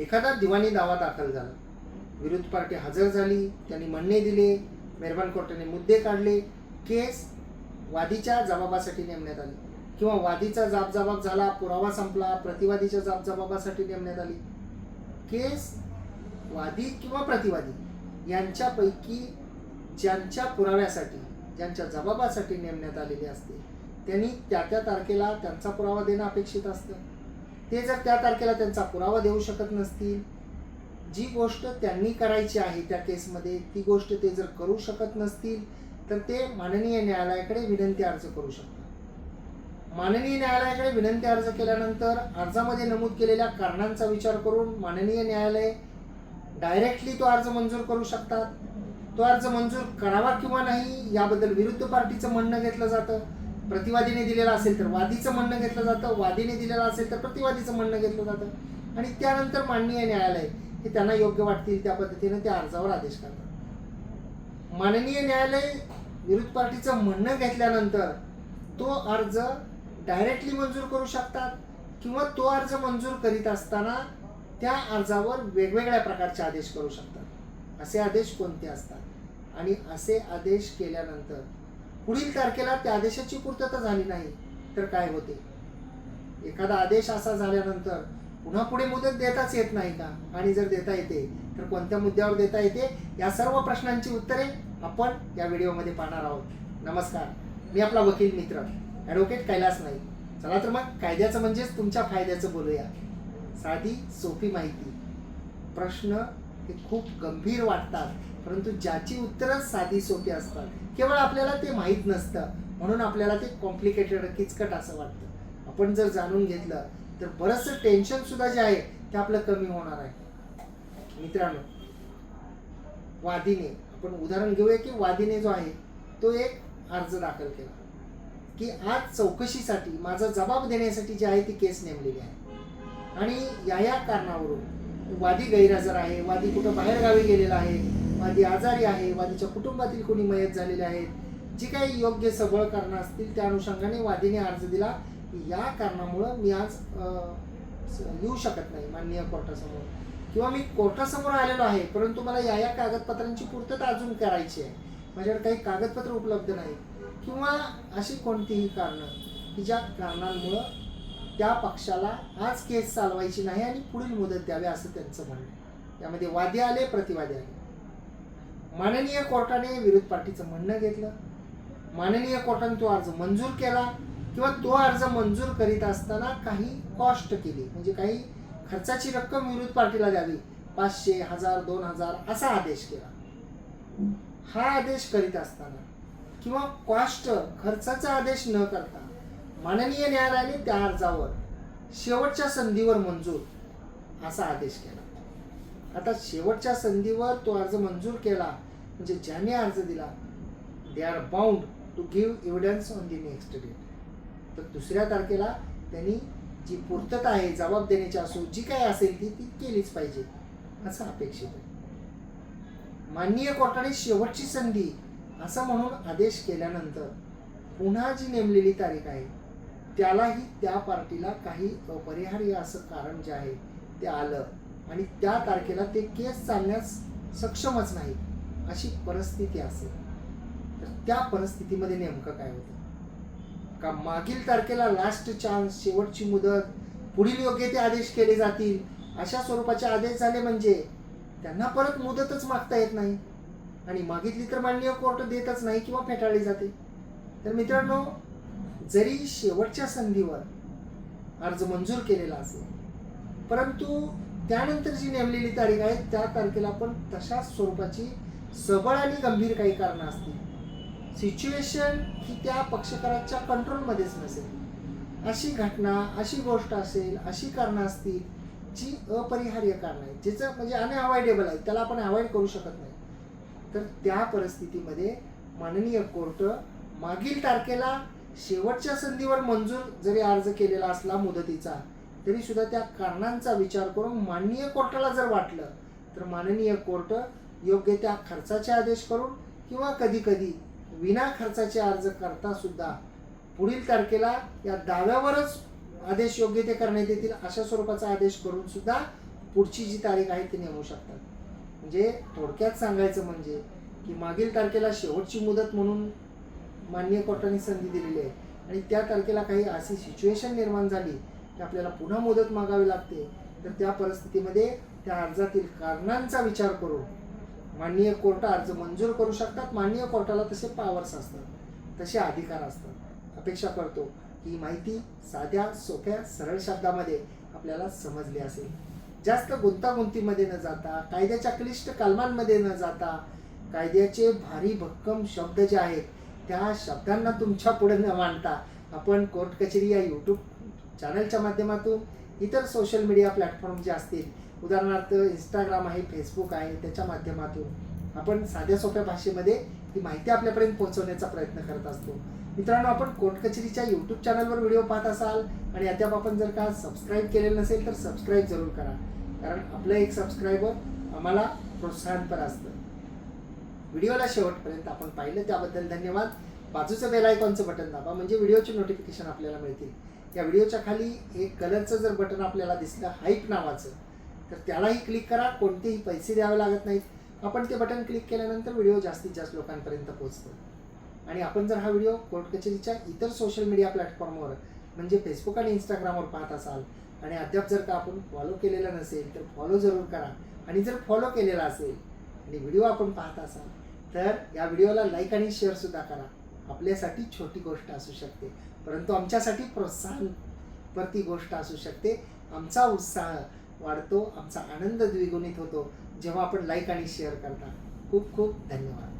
एखादा दिवाणी दावा दाखल झाला. विरोध पार्टी हजर झाली त्यांनी म्हणणे दिले मेहरबान कोर्टाने मुद्दे काढले केस वादीच्या जबाबासाठी नेमण्यात आली. किंवा वादीचा जाबजबाब झाला पुरावा संपला प्रतिवादीच्या जाबजबाबासाठी नेमण्यात आली. केस वादी किंवा प्रतिवादी यांच्यापैकी ज्यांच्या पुराव्यासाठी ज्यांच्या जबाबासाठी नेमण्यात आलेली असते त्यांनी त्या त्या तारखेला त्यांचा पुरावा देणं अपेक्षित असतं. ते जर त्या तारखेला त्यांचा पुरावा देऊ शकत नसतील जी गोष्ट त्यांनी करायची आहे त्या केसमध्ये ती गोष्ट ते जर करू शकत नसतील तर ते माननीय न्यायालयाकडे विनंती अर्ज करू शकतात. माननीय न्यायालयाकडे विनंती अर्ज केल्यानंतर अर्जामध्ये नमूद केलेल्या कारणांचा विचार करून माननीय न्यायालय डायरेक्टली तो अर्ज मंजूर करू शकतात. तो अर्ज मंजूर करावा किंवा नाही याबद्दल विरुद्ध पार्टीचं म्हणणं घेतलं जातं. प्रतिवादीने दिलेलं असेल तर वादीचं म्हणणं घेतलं जातं वादीने दिलेलं असेल तर प्रतिवादीचं म्हणणं घेतलं जातं. आणि त्यानंतर माननीय न्यायालय हे त्यांना योग्य वाटतील त्या पद्धतीने त्या अर्जावर आदेश करतात. माननीय न्यायालय विरुद्ध पार्टीचं म्हणणं घेतल्यानंतर तो अर्ज डायरेक्टली मंजूर करू शकतात किंवा तो अर्ज मंजूर करीत असताना त्या अर्जावर वेगवेगळ्या प्रकारचे आदेश करू शकतात. असे आदेश कोणते असतात? आणि असे आदेश केल्यानंतर पुढील तारखेला त्या आदेशाची पूर्तता झाली नाही तर काय होते? एखादा आदेश असा झाल्यानंतर पुन्हा पुढे मुदत देताच येत नाही का? आणि जर देता येते तर कोणत्या मुद्द्यावर देता येते? या सर्व प्रश्नांची उत्तरे आपण या व्हिडिओमध्ये पाहणार आहोत. नमस्कार. मी आपला वकील मित्र ॲडव्होकेट कैलास नाही चला तर मग कायद्याचं म्हणजेच तुमच्या फायद्याचं बोलूया. साधी सोपी माहिती. प्रश्न हे खूप गंभीर वाटतात. परंतु ज्याची उत्तरं साधी सोपी असतात. केवळ आपल्याला ते माहीत नसतं. म्हणून आपल्याला ते कॉम्प्लिकेटेड किचकट असं वाटतं. आपण जर जाणून घेतलं तर बरंचसं टेन्शन सुद्धा जे आहे ते आपलं कमी होणार आहे. मित्रांनो वादीने आपण उदाहरण घेऊया की वादीने जो आहे तो एक अर्ज दाखल केला. की आज चौकशीसाठी माझा जबाब देण्यासाठी जी आहे ती केस नेमलेली आहे. आणि या या कारणावरून वादी गैरहजर आहे वादी कुठं बाहेरगावी गेलेला आहे वादी आजारी आहे वादीच्या कुटुंबातील कोणी मयत झालेले आहेत जी काही योग्य सबळ कारणं असतील त्या अनुषंगाने वादीने अर्ज दिला. या कारणामुळं मी आज येऊ शकत नाही माननीय कोर्टासमोर. किंवा मी कोर्टासमोर आलेलो आहे परंतु मला या या कागदपत्रांची पूर्तता अजून करायची आहे. माझ्याकडे काही कागदपत्र उपलब्ध नाही किंवा अशी कोणतीही कारणं की ज्या कारणांमुळं त्या पक्षाला आज केस चालवायची नाही आणि पुढील मुदत द्यावी असं त्यांचं म्हणणं आहे. वादी आले प्रतिवादी आले. माननीय कोर्टाने विरोध पार्टीचं म्हणणं घेतलं. माननीय कोर्टाने तो अर्ज मंजूर केला किंवा तो अर्ज मंजूर करीत असताना काही कॉस्ट केली. म्हणजे काही खर्चाची रक्कम विरोध पार्टीला द्यावी. पाचशे हजार दोन हजार असा आदेश केला. हा आदेश करीत असताना किंवा कॉस्ट खर्चाचा आदेश न करता माननीय न्यायालयाने त्या अर्जावर शेवटच्या संधीवर मंजूर असा आदेश केला. आता शेवटच्या संधीवर तो अर्ज मंजूर केला म्हणजे ज्याने अर्ज दिला they are bound to give evidence on the next date तर दुसऱ्या तारखेला त्यांनी जी पूर्तता आहे जबाब देण्याची असो जी काय असेल ती ती केलीच पाहिजे. असं अपेक्षित आहे. माननीय कोर्टाने शेवटची संधी असं म्हणून आदेश केल्यानंतर पुन्हा जी नेमलेली तारीख आहे त्यालाही त्या पार्टीला काही अपरिहार्य असं कारण जे आहे ते आलं. आणि त्या तारखेला ते केस चालण्यास सक्षमच नाही अशी परिस्थिती असेल. तर त्या परिस्थितीमध्ये नेमकं काय होतं? का मागील तारखेला लास्ट चान्स शेवटची मुदत पुढील योग्य ते आदेश केले जातील अशा स्वरूपाचे आदेश झाले म्हणजे त्यांना परत मुदतच मागता येत नाही. आणि मागितली तर माननीय कोर्ट देतच नाही किंवा फेटाळली जाते. तर मित्रांनो जरी शेवटच्या संधीवर अर्ज मंजूर केलेला असेल परंतु त्यानंतर जी नेमलेली तारीख आहे त्या तारखेला पण तशाच स्वरूपाची सबळ आणि गंभीर काही कारणं असतील. सिच्युएशन ही त्या पक्षकाराच्या कंट्रोलमध्येच नसेल. अशी घटना अशी गोष्ट असेल अशी कारणं असतील जी अपरिहार्य कारणं आहेत. ज्याचं म्हणजे अनअवॉइडेबल आहे. त्याला आपण अवॉइड करू शकत नाही. तर त्या परिस्थितीमध्ये माननीय कोर्ट मागील तारखेला शेवटच्या संधीवर मंजूर जरी अर्ज केलेला असला मुदतीचा तरीसुद्धा त्या कारणांचा विचार करून माननीय कोर्टाला जर वाटलं तर माननीय कोर्ट योग्य त्या खर्चाचे आदेश करून किंवा कधीकधी विना खर्चाचे अर्ज करता सुद्धा पुढील तारखेला या दाव्यावरच आदेश योग्य ते करण्यात येतील अशा स्वरूपाचा आदेश करून सुद्धा पुढची जी तारीख आहे ती नेमू शकतात. म्हणजे थोडक्यात सांगायचं म्हणजे की मागील तारखेला शेवटची मुदत म्हणून मान्य कोर्टाने संधी दिलेली आहे आणि त्या तारखेला काही अशी सिच्युएशन निर्माण झाली की आपल्याला पुन्हा मुदत मागावी लागते तर त्या परिस्थितीमध्ये त्या अर्जातील कारणांचा विचार करून माननीय कोर्ट अर्ज मंजूर करू शकतात. माननीय कोर्टाला तसे पॉवर्स असतात. तसे अधिकार असतात. अपेक्षा करतो ही माहिती साध्या सोप्या सरळ शब्दामध्ये आपल्याला समजली असेल. जास्त गुंतागुंतीमध्ये न जाता कायद्याच्या क्लिष्ट कलमांमध्ये न जाता कायद्याचे भारी भक्कम शब्द जे आहेत त्या शब्दांना तुमच्यापुढे न मांडता आपण कोर्ट कचेरी या यूट्यूब चॅनलच्या माध्यमातून इतर सोशल मीडिया प्लॅटफॉर्म जे असतील उदाहरणार्थ इंस्टाग्राम आहे फेसबुक आहे त्याच्या माध्यमातून आपण साध्या सोप्या भाषेमध्ये ही माहिती आपल्यापर्यंत पोहोचवण्याचा प्रयत्न करत असतो. मित्रांनो आपण कोटकचेरीच्या यूट्यूब चॅनलवर व्हिडिओ पाहत असाल आणि अद्याप आपण जर का सबस्क्राईब केलेलं नसेल तर सबस्क्राईब जरूर करा. कारण आपलं एक सबस्क्रायबर आम्हाला प्रोत्साहनपर असतं. व्हिडिओला शेवटपर्यंत आपण पाहिलं त्याबद्दल धन्यवाद. बाजूचं बेल आयकॉनचं बटन दाबा म्हणजे व्हिडिओचे नोटिफिकेशन आपल्याला मिळतील. या व्हिडिओच्या खाली एक कलरचं जर बटन आपल्याला दिसलं हाईप नावाचं तर त्यालाही क्लिक करा. कोणतेही पैसे द्यावे लागत नाहीत. आपण ते बटन क्लिक केल्यानंतर व्हिडिओ जास्तीत जास्त लोकांपर्यंत पोहोचतो. आणि आपण जर हा व्हिडिओ कोर्ट कचेरीच्या इतर सोशल मीडिया प्लॅटफॉर्मवर म्हणजे फेसबुक आणि इंस्टाग्रामवर पाहत असाल आणि अद्याप जर का आपण फॉलो केलेला नसेल तर फॉलो जरूर करा. आणि जर फॉलो केलेला असेल आणि व्हिडिओ आपण पाहत असाल तर या व्हिडिओला लाईक आणि शेअर सुद्धा करा. आपल्यासाठी छोटी गोष्ट असू शकते. परंतु आमच्यासाठी प्रोत्साहन प्रती गोष्ट असू शकते. आमचा उत्साह वाढतो आमचा आनंद द्विगुणित होतो. जेव्हा आपण लाईक आणि शेअर करता. खूप खूप धन्यवाद.